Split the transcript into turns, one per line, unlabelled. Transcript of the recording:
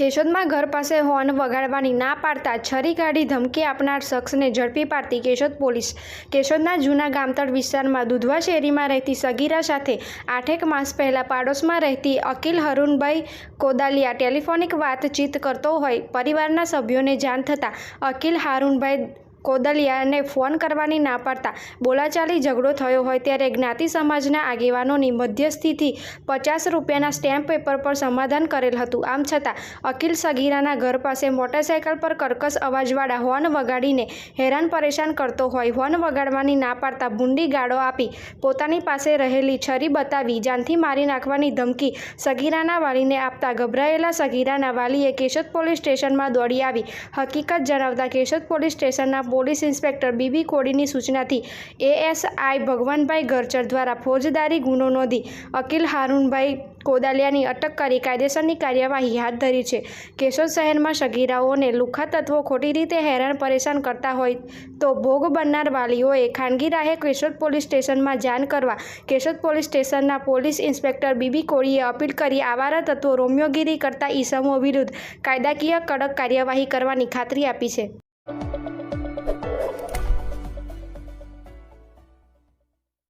કેશોદમાં ઘર પાસે હોર્ન વગાડવાની ના પાડતા છરી કાઢી ધમકી આપનાર શખ્સને ઝડપી પાડતી કેશોદ પોલીસ. કેશોદના જૂના ગામતળ વિસ્તારમાં દુધવા શેરીમાં રહેતી સગીરા સાથે આઠેક માસ પહેલાં પાડોશમાં રહેતી અકિલ હરુણભાઈ કોદાલિયા ટેલિફોનિક વાતચીત કરતો હોય પરિવારના સભ્યોને જાણ થતાં અકિલ હારુણભાઈ કોદલિયાને ફોન કરવાની ના પાડતા બોલાચાલી ઝઘડો થયો હોય ત્યારે જ્ઞાતિ સમાજના આગેવાનોની મધ્યસ્થીથી પચાસ રૂપિયાના સ્ટેમ્પ પેપર પર સમાધાન કરેલ હતું. આમ છતાં અકિલ સગીરાના ઘર પાસે મોટરસાયકલ પર કર્કશ અવાજવાળા હોર્ન વગાડીને હેરાન પરેશાન કરતો હોય, હોર્ન વગાડવાની ના પાડતા બુંડી ગાળો આપી પોતાની પાસે રહેલી છરી બતાવી, જાનથી મારી નાખવાની ધમકી સગીરાના વાલીને આપતા ગભરાયેલા સગીરાના વાલીએ કેશોદ પોલીસ સ્ટેશનમાં દોડી આવી. હકીકત જણાવતા કેશોદ પોલીસ સ્ટેશનના પોલીસ ઇન્સ્પેક્ટર બીબી કોડીની સૂચનાથી એએસઆઈ ભગવાનભાઈ ગરચર દ્વારા ફોજદારી ગુનો નોંધી અકિલ હારુનભાઈ કોદાલિયાની અટક કરી કાયદેસરની કાર્યવાહી હાથ ધરી છે. કેશોદ શહેરમાં સગીરાઓને લુખા તત્વો ખોટી રીતે હેરાન પરેશાન કરતા હોય તો ભોગ બનનાર વાલીઓએ ખાનગી રાહે કેશોદ પોલીસ સ્ટેશનમાં જાણ કરવા કેશોદ પોલીસ સ્ટેશનના પોલીસ ઇન્સ્પેક્ટર બીબી કોળીએ અપીલ કરી આવારા તત્વો રોમિયોગીરી કરતા ઈસમો વિરુદ્ધ કાયદાકીય કડક કાર્યવાહી કરવાની ખાતરી આપી છે.